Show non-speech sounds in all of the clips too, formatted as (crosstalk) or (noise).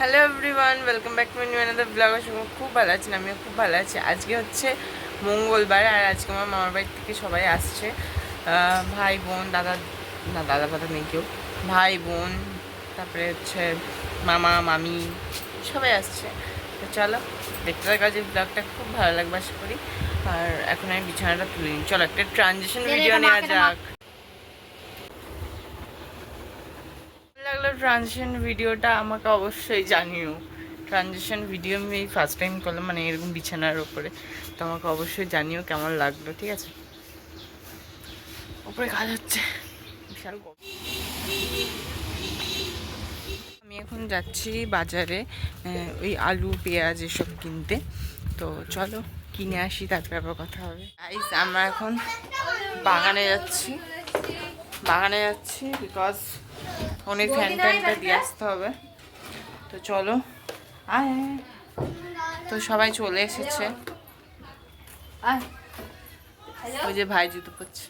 Hello everyone welcome back to new another vlog সঙ্গে খুব ভালো আছেন আমিও খুব ভালো আছি। আজকে হচ্ছে মঙ্গলবার আর আজকে আমার মামার বাড়ি থেকে সবাই আসছে। ভাই বোন দাদা না দাদা ফাদা নেই কেউ। ভাই বোন তারপরে হচ্ছে মামা মামি সবাই আসছে। তো চলো দেখতে থাকা যে ব্লগটা খুব ভালো লাগবে আশা করি। আর এখন আমি বিছানাটা তুলে নিই। চলো একটা ট্রানজেকশন ভিডিও নেওয়া যাক। লাগল ট্রানজিশন ভিডিওটা আমাকে অবশ্যই জানিও। ট্রানজিশন ভিডিও আমি ফার্স্ট টাইম করলাম মানে এরকম বিছানার ওপরে তো আমাকে অবশ্যই জানিও কেমন লাগল, ঠিক আছে? ওপরে কাজ হচ্ছে। বিশাল আমি এখন যাচ্ছি বাজারে ওই আলু, পেঁয়াজ এসব কিনতে। তো চলো, কিনে আসি, তারপরে কথা হবে। গাইস আমরা এখন বাগানে যাচ্ছি। বাগানে যাচ্ছি বিকজ অনেক ফ্যান ট্যানটা দিয়ে আসতে হবে। তো চলো। আয় তো সবাই চলে এসেছে। ওই যে ভাই জুতো পড়ছে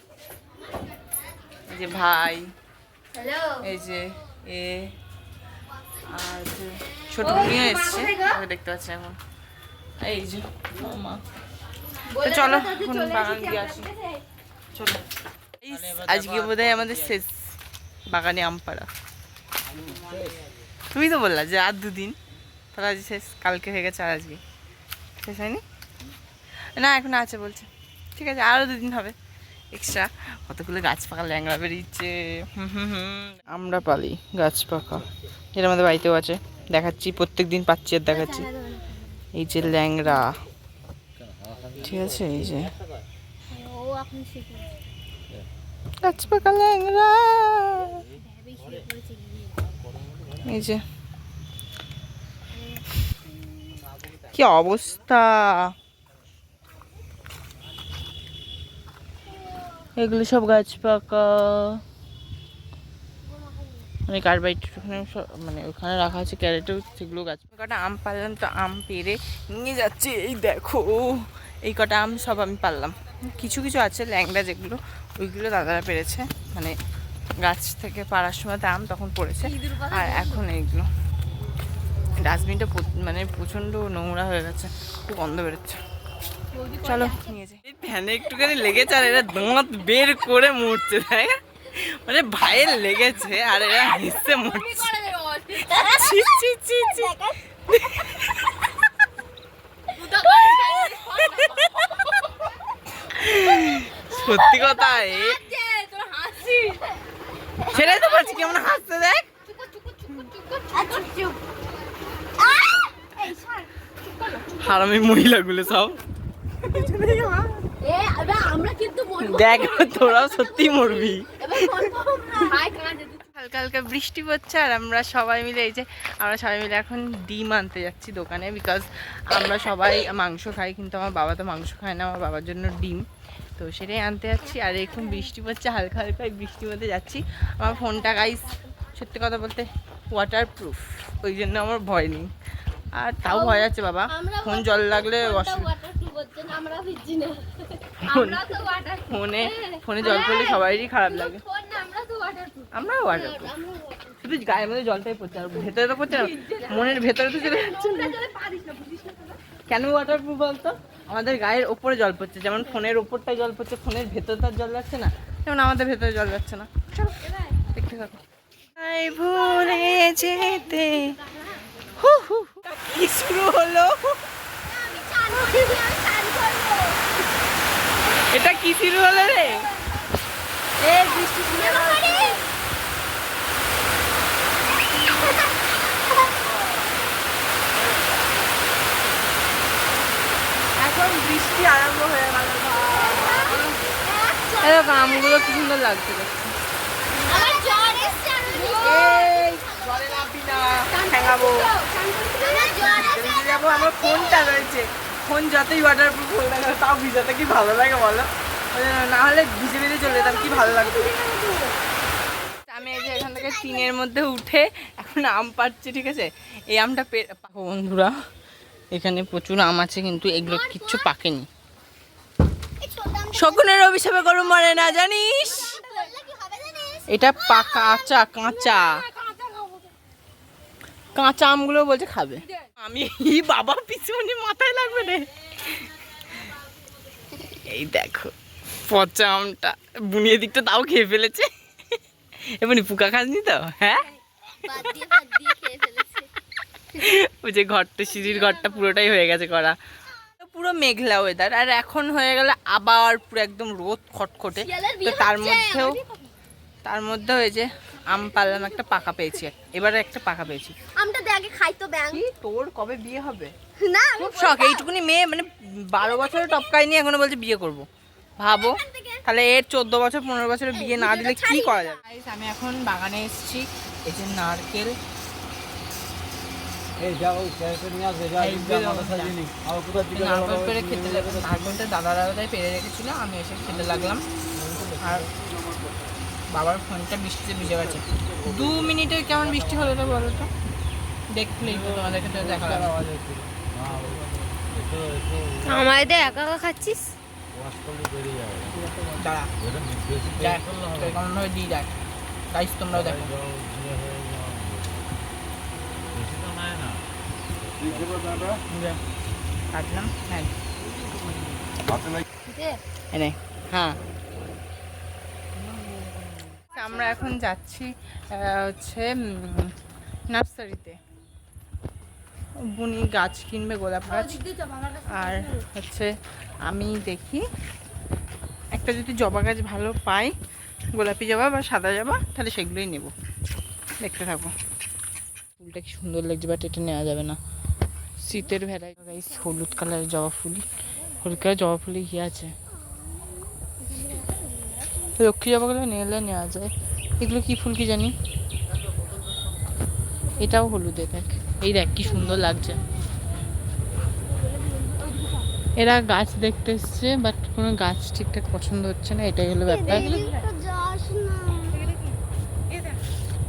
এই যে ভাই। এই যে এ আর যে ছোট মেয়ে এসছে। দেখতে পাচ্ছি এখন। এই যে মা। তো চলো এখন বাগান দিয়ে আসি। চলো। আজকে বোধহয় আমাদের শেষ বাগানে আম পাড়া। তুমি তো বললা যে আর দুদিন তাহলে আজ শেষ কালকে হয়ে গেছে আর আজকে। শেষ হয়নি? না এখন আছে বলছে। ঠিক আছে আরও দুদিন হবে। এক্সট্রা কতগুলো গাছ পাকা ল্যাংড়া বেরিয়েছে। হুম হুম হুম। আমরা পালি গাছ পাকা। যেটা আমাদের বাড়িতেও আছে। দেখাচ্ছি প্রত্যেক দিন পাচ্ছি আর দেখাচ্ছি। এই যে ল্যাংড়া। ঠিক আছে এই যে। ও এখন শিখে গাছ পাকা ল্যাংড়া শুয়ে পড়েছে গিয়ে এই যে। কি অবস্থা? এগুলো সব গাছ পাকা। মানে কার্বাইট মানে ওখানে রাখা আছে ক্যারেটেও সেগুলো গাছ কটা আম পারলাম তো, আম পেরে নিয়ে যাচ্ছে। এই দেখো, এই কটা আম সব আমি পারলাম। কিছু কিছু আছে, ল্যাংড়া যেগুলো। ওইগুলো দাদারা পেরেছে। মানে গাছ থেকে পাড়ার সময় আম তখন পড়েছে। আর এখন এইগুলো। ডাস্টবিনটা মানে প্রচণ্ড নোংরা হয়ে গেছে। খুব গন্ধ বেরোচ্ছে। চলো নিয়ে যাই। ফ্যানে একটুখানি লেগেছে আর এরা দাঁত বের করে মরছে তাই মানে ভাইয়ের লেগেছে আর এরা হেসে মরছে ছি, ছি, ছি, ছি। সত্যি কথা ছেড়ে সেটাই তো বলছি কেমন হাসতে দেখ। হারামি মহিলাগুলো সব। দেখ তোরা সত্যি মরবি এবার বলব হাই কাঁদে হালকা বৃষ্টি পড়ছে আর আমরা সবাই মিলে এই যে, আমরা সবাই মিলে এখন ডিম আনতে যাচ্ছি দোকানে বিকজ আমরা সবাই মাংস খাই, কিন্তু আমার বাবা তো মাংস খায় না, আমার বাবার জন্য ডিম। তো সেটাই আনতে যাচ্ছি আর এখন বৃষ্টি পড়ছে, হালকা হালকা বৃষ্টি মধ্যে যাচ্ছি। আমার ফোনটা গাইস সত্যি কথা বলতে ওয়াটার প্রুফ ওই জন্য আমার ভয় নেই। আর তাও ভয় আছে বাবা। ফোন জল লাগলে (laughs) ফোন- ওয়াটার ফোনে জল পড়লে সবারই খারাপ লাগে। আমরা ওয়াটার প্রুফ শুধু গায়ের মধ্যে জলটাই পড়ছে আর ভেতরে তো পড়ছে মনের ভেতরে তো চলে যাচ্ছে না। কেন ওয়াটার প্রুফ বলতো? আমাদের গায়ের ওপরে জল পড়ছে যেমন ফোনের ওপরটায় জল পড়ছে ফোনের ভেতরটা জল যাচ্ছে না। যেমন আমাদের ভেতরে জল যাচ্ছে না। চলো দেখতে থাকো। ভুলে যেতে। কি শুরু হলো? এটা কি শুরু হলো রে? বৃষ্টি এখন বৃষ্টি আরম্ভ হয়ে গেল। আমগুলো কি সুন্দর লাগছে আমার জ্বর এসছে আমি এই জলে নামবি না ঠ্যাঙাবো যাব আমার ফোনটা রয়েছে। ফোন যতই ওয়াটার প্রুফ হোক না তাও ভিজাতে কি ভালো লাগে বলো? না হলে ভিজে ভিজে চলে যেতাম কি ভালো লাগতো? আমি এই যে এখান থেকে টিনের মধ্যে উঠে এখন আম পাচ্ছি ঠিক আছে? এই আমটা পাকো বন্ধুরা। এখানে প্রচুর আম আছে কিন্তু এগুলো কিচ্ছু পাকেনি। শকুনের অভিশাপে গরম মরে না জানিস? এটা পাকা কাঁচা। কাঁচা কাঁচা আমগুলো বলছে খাবে। আমি বাবা পিছনে মাথায় লাগবে রে। এই দেখো পচা আমটা। বুনিয়ে দিকটা তাও খেয়ে ফেলেছে। এমনি পোকা খাসনি তো? হ্যাঁ? বাদ দিয়ে বাদ দিয়ে খেয়ে ফেলেছে ওই যে ঘরটা সিঁড়ির ঘরটা পুরোটাই হয়ে গেছে করা। পুরো মেঘলা ওয়েদার আর এখন হয়ে গেলে আবার পুরো একদম রোদ খটখটে। তো তার মধ্যেও? তার মধ্যে ওই যে আম পারলাম একটা পাকা পেয়েছি। এবারে একটা পাকা পেয়েছি। আমটা দে আগে খাই তো ব্যাং। কি তোর কবে বিয়ে হবে? না খুব শখ এইটুকুনি মেয়ে মানে বারো বছরে টপকায়নি এখনও বলছে বিয়ে করব। ভাবো তাহলে এর চোদ্দ বছর পনেরো বছরে বিয়ে না দিলে কি করা যাবে? আমি এখন বাগানে এসেছি এই যে নারকেল। নারকেল পেরে খেতে লাগলাম। নারকেলটা দাদা দাদাই পেরে রেখেছিল আমি এসে খেতে লাগলাম। আর বাবার ফোনটা বৃষ্টিতে ভিজে গেছে। দু মিনিটে কেমন বৃষ্টি হলো তো বলো তো? দেখলেই তো তোমাদেরকে তো দেখা আমায় দে একা একা খাচ্ছিস? গাইস তোমরাও দেখো। দিয়ে কাটলাম হ্যাঁ। হ্যাঁ। আমরা এখন যাচ্ছি হচ্ছে নার্সারিতে। বুনি গাছ কিনবে গোলাপ গাছ। আর হচ্ছে আমি দেখি একটা যদি জবা গাছ ভালো পাই গোলাপি জবা বা সাদা জবা তাহলে সেগুলোই নেব। দেখতে থাকো। ফুলটা কি সুন্দর লাগছে বাট এটা নেওয়া যাবে না। শীতের গাইস হলুদ কালারের জবা ফুল হলুদ কালার জবা ফুলে কি আছে? লক্ষ্মী জবাগুলো নিলে নেওয়া যায়। এগুলো কি ফুল কি জানি? এটাও হলুদে দেখ। এই দেখ কি সুন্দর লাগছে। এরা গাছ দেখতে এসছে বাট কোনো গাছ ঠিকঠাক পছন্দ হচ্ছে না এটাই হলো ব্যাপার।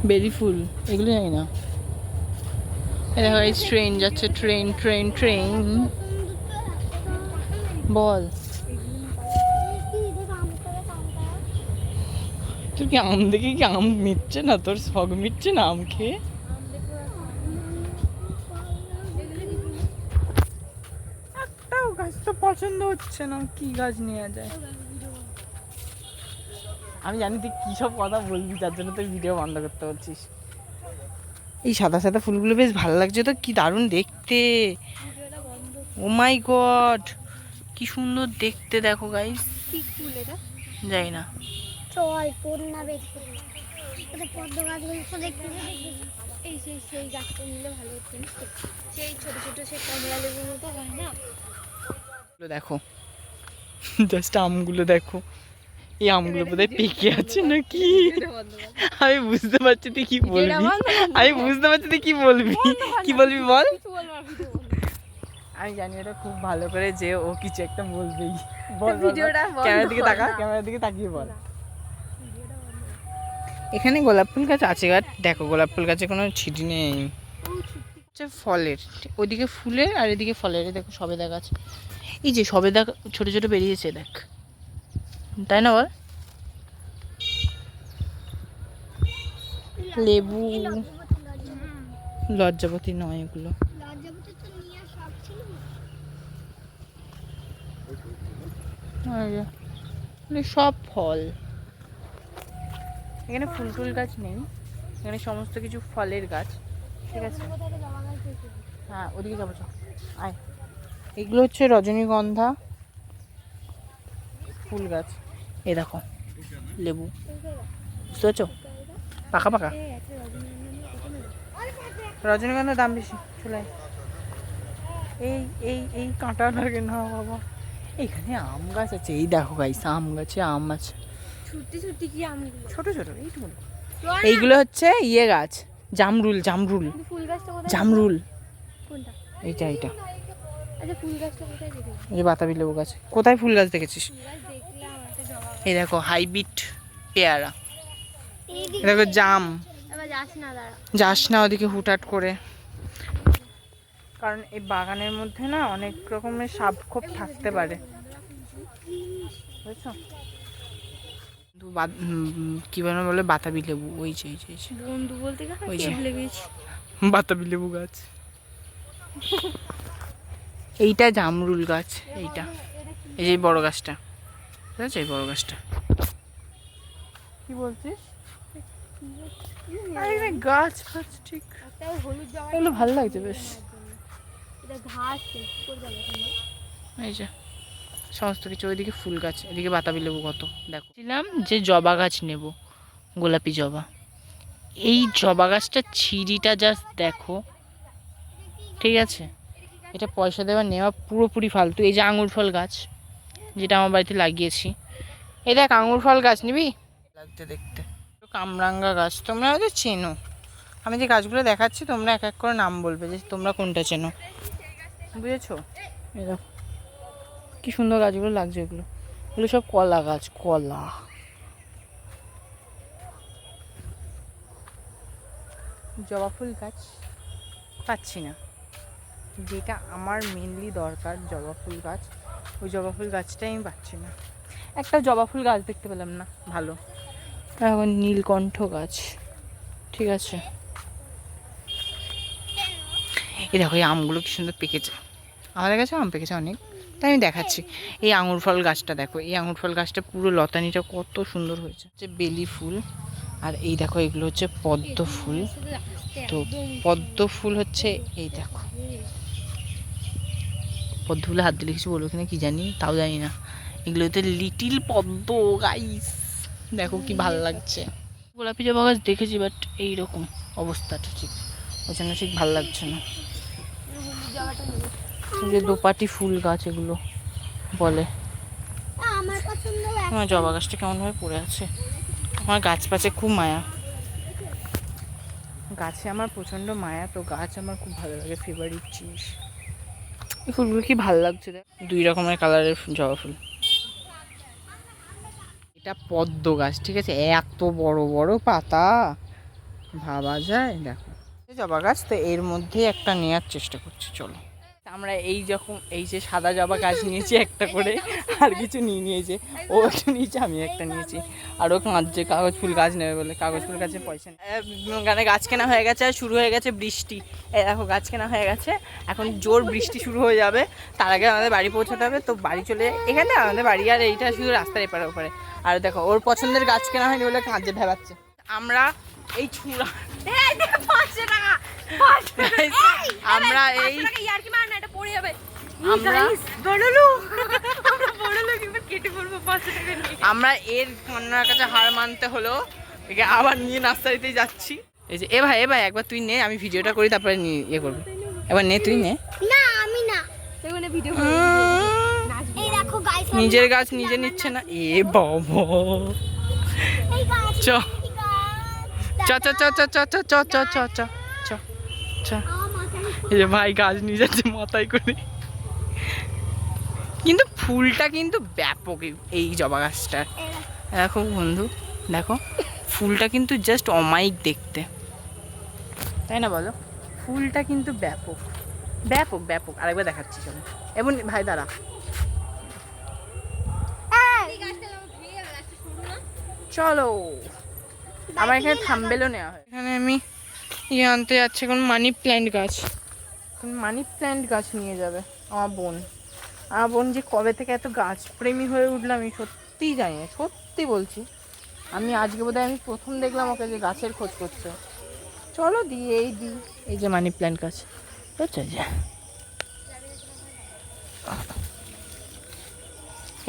বেরি ফুল এগুলো জানি না। দেখো এই ট্রেন যাচ্ছে ট্রেন ট্রেন ট্রেন বল। তোর কি আম দেখে কি আম মিটছে না? তোর শখ মিটছে না আম খেয়ে? একটাও গাছ তো পছন্দ হচ্ছে না। কি গাছ নেওয়া যায়? আমি জানি তুই কী সব কথা বলবি তার জন্য তুই ভিডিও বন্ধ করতে বলছিস। এই সাদা সাদা ফুলগুলো বেশ ভালো লাগছে তো কি দারুণ দেখতে। ও মাই গড কি সুন্দর দেখতে দেখো গাইস কি ফুল এটা? যাই না। চল তোর না দেখতে পদ্ম গাছগুলো দেখতে এই সেই সেই গাছটা নিলে ভালো হতো সেই ছোট ছোট সেই কমলা লেবুর মতো হয় না? দেখো। জাস্ট আমগুলো দেখো। এই আমগুলো বোধহয় পেকে আছে নাকি? আমি বুঝতে পারছি তুই কি বলবি। আমি বুঝতে পারছি তুই কি বলবি। কি বলবি বল? আমি জানি এটা খুব ভালো করে যে ও কিছু একটা বলবেই। বল ভিডিওটা ক্যামেরার দিকে তাকা ক্যামেরার দিকে তাকিয়ে বল। এখানে গোলাপ ফুল গাছ আছে আর দেখো, গোলাপ ফুল গাছে কোনো ছিটি নেই। হচ্ছে ফলের ওদিকে ফুলের আর এদিকে ফলের দেখো সবেদা গাছ। এই যে সবেদা ছোট ছোট বেরিয়েছে, দেখ। তাই না, বল? লেবু লজ্জাপতি নয় এগুলো। এগুলো সব ফল। এখানে ফুল টুল গাছ নেই, এখানে সমস্ত কিছু ফলের গাছ, ঠিক আছে? হ্যাঁ ওদিকে যাব চ আয়। এগুলো হচ্ছে রজনীগন্ধা ফুল গাছ। এ দেখো, লেবু। বুঝতে পারছ? পাকা পাকা। রজনীগন্ধার দাম বেশি, চলে এই এই এই কাঁটা লাগে না, বাবা। এখানে আম গাছ আছে, এই দেখো গাইস আম গাছে, আম আছে। ছুটি ছুটি কি আমগুলো ছোট ছোট এইটুকু এইগুলো হচ্ছে ইয়ে গাছ জামরুল জামরুল। ফুল গাছটা কোথায় জামরুল। কোনটা? এইটা এইটা। আচ্ছা ফুল গাছটা কোথায় দেখেছি এই বাতাবি লেবু গাছ। কোথায় ফুল গাছ দেখেছিস? ফুল গাছ দেখলাম একটা জবা এই দেখো হাইব্রিড পেয়ারা। দেখো জাম। যাস না যাস না ওদিকে হুটহাট করে। কারণ এই বাগানের মধ্যে না অনেক রকমের সাপ খোপ থাকতে পারে। বুঝছ? কিন্তু কি বলে বলে বাতাবি লেবু ওই যে ওই যে, বন্ধু বলতে ওই যে। বাতাবি লেবু গাছ। এইটা জামরুল গাছ এইটা। এই যে এই বড় গাছটা। ঠিক আছে? এই বড় গাছটা। কি বলছিস? আরে গাছ ফাছ ঠিক। এগুলো ভালো লাগছে বেশ। এই যে। সমস্ত কিছু ওইদিকে ফুল গাছ এদিকে বাতাবি লেবু কত দেখো। ছিলাম যে জবা গাছ নেব গোলাপি জবা। এই জবা গাছটা ছিঁড়িটা জাস্ট দেখো। ঠিক আছে? এটা পয়সা দেওয়া নেওয়া পুরোপুরি ফালতু। এই যে আঙুর ফল গাছ যেটা আমার বাড়িতে লাগিয়েছি। এই দেখ আঙুর ফল গাছ নিবি? লাগতে দেখতে। কামরাঙ্গা গাছ তোমরা হয়তো চেনো? আমি যে গাছগুলো দেখাচ্ছি তোমরা এক এক করে নাম বলবে যে তোমরা কোনটা চেনো। বুঝেছ? দেখো। কি সুন্দর গাছগুলো লাগছে এগুলো। এগুলো সব কলা গাছ, কলা। জবা ফুল গাছ পাচ্ছি না। যেটা আমার মেনলি দরকার জবা ফুল গাছ, ওই জবা ফুল গাছটাই আমি পাচ্ছি না। একটা জবা ফুল গাছ দেখতে পেলাম না, ভালো। এখন নীলকণ্ঠ গাছ, ঠিক আছে। এই দেখো, এই আমগুলো কি সুন্দর পেকেছে। আমাদের কাছে আম পেকেছে অনেক। তাই আমি দেখাচ্ছি। এই আঙুর ফল গাছটা দেখো, এই আঙুর ফল গাছটা পুরো লতানিটা কত সুন্দর হয়েছে। হচ্ছে বেলি ফুল, আর এই দেখো এগুলো হচ্ছে পদ্ম ফুল। তো পদ্ম ফুল হচ্ছে এই দেখো। পদ্ম ফুলে হাত দিলে কিছু বলব কিনা কি জানি, তাও জানি না। এগুলো হচ্ছে লিটিল পদ্ম গাইস দেখো কি ভালো লাগছে। গোলাপি জবা গাছ দেখেছি বাট এইরকম অবস্থাটা ঠিক, ওই জন্য ঠিক ভালো লাগছে না। যে দোপাটি ফুল গাছ এগুলো বলে। আমার জবা গাছটা কেমনভাবে পড়ে আছে? আমার গাছ পাশে খুব মায়া। গাছে আমার প্রচণ্ড মায়া তো গাছ আমার খুব ভালো লাগে ফেভারিট জিনিস। এই ফুলগুলো কি ভালো লাগছে দেখ। দুই রকমের কালারের জবা ফুল। এটা পদ্ম গাছ ঠিক আছে? এত বড় বড় পাতা। ভাবা যায়? দেখো। জবা গাছ তো এর মধ্যে একটা নেওয়ার চেষ্টা করছি চলো। আমরা এই যখন এই যে সাদা জবা গাছ নিয়েছি একটা করে আর কিছু নিয়ে নিয়েছে। ও একটা নিয়েছে আমি একটা নিয়েছি। আর ও কাঁদছে কাগজ ফুল গাছ নেবে বলে কাগজ ফুল গাছে পয়সা নেই। গানে গাছ কেনা হয়ে গেছে আর শুরু হয়ে গেছে বৃষ্টি। এই দেখো গাছ কেনা হয়ে গেছে। এখন জোর বৃষ্টি শুরু হয়ে যাবে। তার আগে আমাদের বাড়ি পৌঁছাতে হবে তো বাড়ি চলে এখানে আমাদের বাড়ি আর এইটা শুধু রাস্তার এপারে ওপারে। আর দেখো ওর পছন্দের গাছ কেনা হয়নি বলে কাঁদছে ভেবাচ্ছে। আমরা এই ছুঁড়া (laughs) আমরা এই আমরা (laughs) আমরা এর কন্যার কাছে হার মানতে হলো। একে আবার নিয়ে নার্সারিতে যাচ্ছি। এই যে এ ভাই এ ভাই একবার তুই নে আমি ভিডিওটা করি তারপরে নিয়ে ইয়ে করবি। এবার নে তুই নে। না আমি না। ভিডিও নিজের গাছ নিজে নিচ্ছে না। এ বাবা। চ চ চ চ চ চ চ চ চ চ। চ এই যে ভাই গাছ নিয়ে যাচ্ছে মাথায় করে। কিন্তু ফুলটা কিন্তু ব্যাপক এই- এই জবা গাছটার দেখো বন্ধু, দেখো, ফুলটা কিন্তু জাস্ট অমায়িক দেখতে। তাই না বলো? ফুলটা কিন্তু ব্যাপক। ব্যাপক ব্যাপক। আরেকবার দেখাচ্ছি, চলো। এবং ভাই, দাঁড়া। চলো। আমার এখানে থাম্বেলও নেওয়া হয়। এখানে আমি ইয়ে আনতে যাচ্ছে এখন মানি প্ল্যান্ট গাছ। মানি প্ল্যান্ট গাছ নিয়ে যাবে আমার বোন। আমার বোন যে কবে থেকে এত গাছ প্রেমী হয়ে উঠলাম আমি সত্যিই জানি না সত্যি বলছি। আমি আজকে বোধহয় আমি প্রথম দেখলাম ওকে যে গাছের খোঁজ করছে। চলো দিই এই দিই এই যে মানি প্ল্যান্ট গাছ। বুঝছ যে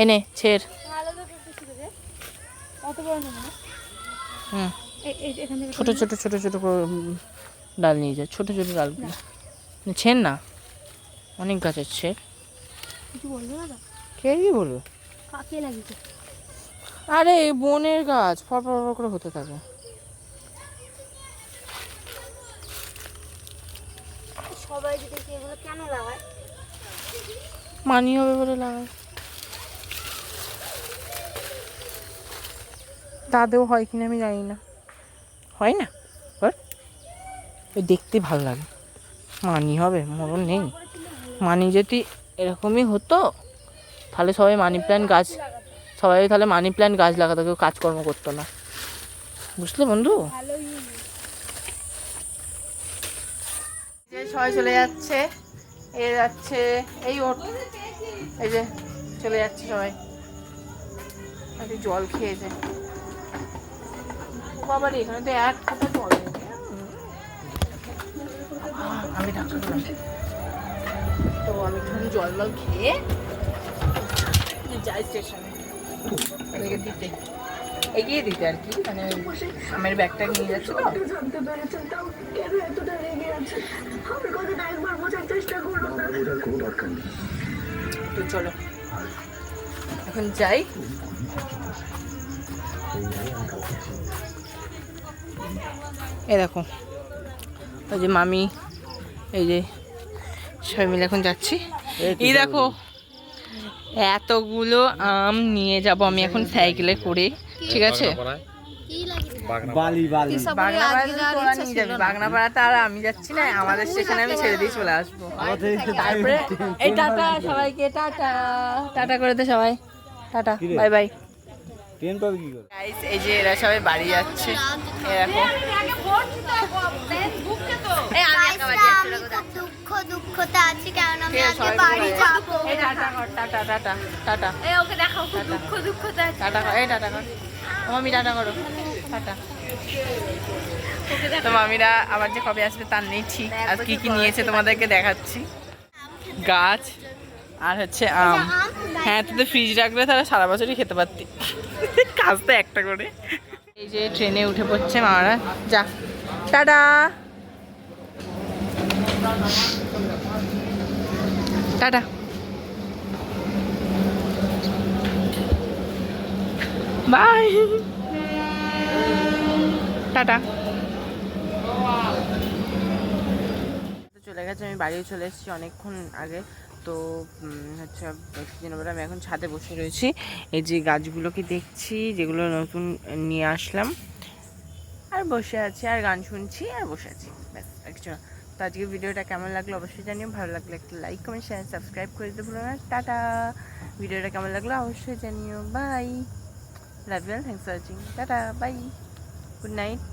এনে ছেড়। হুম। ছোট ছোট ছোট ছোট করে ডাল নিয়ে যায়। ছোট ছোট ডালগুলো ছেন না। অনেক গাছের বলব কে কি বলব? আরে বনের গাছ। ফর করে হতে থাকে। সবাই যদি এগুলো কেন লাগায়? মানি হবে বলে লাগাই তাদেও হয় কিনা আমি জানি না। হয় না? ওই দেখতে ভালো লাগে। মানি হবে, মরণ নেই। মানি যদি এরকমই হতো, তাহলে সবাই মানি প্ল্যান্ট গাছ, সবাই তাহলে মানি প্ল্যান্ট গাছ লাগাতো, কেউ কাজকর্ম করতো না। বুঝলে বন্ধু? সবাই চলে যাচ্ছে, এ যাচ্ছে, এই ওর, এই যে চলে যাচ্ছে সবাই। জল খেয়েছে। বাবা এখানে তো এক ফোঁটা জল আমি ঢাকা তো আমি একটুখানি জল জল খেয়ে যাই স্টেশনে দিতে। এগিয়ে দিতে আর কি মানে আমার ব্যাগটা নিয়ে যাচ্ছে তো। তো চলো। এখন যাই। এ দেখো। ওই যে মামি এই যে সবাই মিলে এখন যাচ্ছি। এই দেখো এতগুলো আম নিয়ে যাব আমি এখন সাইকেলে করে ঠিক আছে? বাগনাপাড়াতে আর আমি যাচ্ছি না আমাদের স্টেশনে আমি ছেড়ে দিয়ে চলে আসব। তারপরে এই টাটা সবাইকে টাটা। টাটা করে দে সবাই। টাটা বাই বাই ট্রেন পাবে কি করে? গাইস এই যে এরা সবাই বাড়ি যাচ্ছে। এরকম আমি খুব দুঃখ দুঃখতে আছি? কারণ আমি আজকে বাড়ি বলে। এই টাটা কর টাটা টাটা টাটা এই ওকে দেখাও খুব দুঃখ দুঃখতে আছি। টাটা কর এই টাটা কর। ও মামি টাটা করো। টাটা। তো মামিরা আবার যে কবে আসবে তার নেই ঠিক। আর কি কি নিয়েছে তোমাদেরকে দেখাচ্ছি। গাছ। আর হচ্ছে, আম। হ্যাঁ তোদের ফ্রিজ রাখলে তারা সারা বছরই খেতে পারতি। কাজ তো একটা করে। এই যে ট্রেনে উঠে পড়ছে মামারা। যা। টাটা। টাটা। বাই। টাটা। চলে গেছে, আমি বাড়িও চলে এসেছি অনেকক্ষণ আগে। তো হচ্ছে পরে আমি এখন ছাদে বসে রয়েছি। এই যে গাছগুলোকে দেখছি, যেগুলো নতুন নিয়ে আসলাম। আর বসে আছি, আর গান শুনছি, আর বসে আছি। ব্যাস কিছু তো আজকে ভিডিওটা কেমন লাগল অবশ্যই জানিও। ভালো লাগলে একটা লাইক, কমেন্ট শেয়ার সাবস্ক্রাইব করে দিতে ভুলো না। টাটা! ভিডিওটা কেমন লাগল অবশ্যই জানিও। Bye! Love you thanks for watching tata! Bye! Good night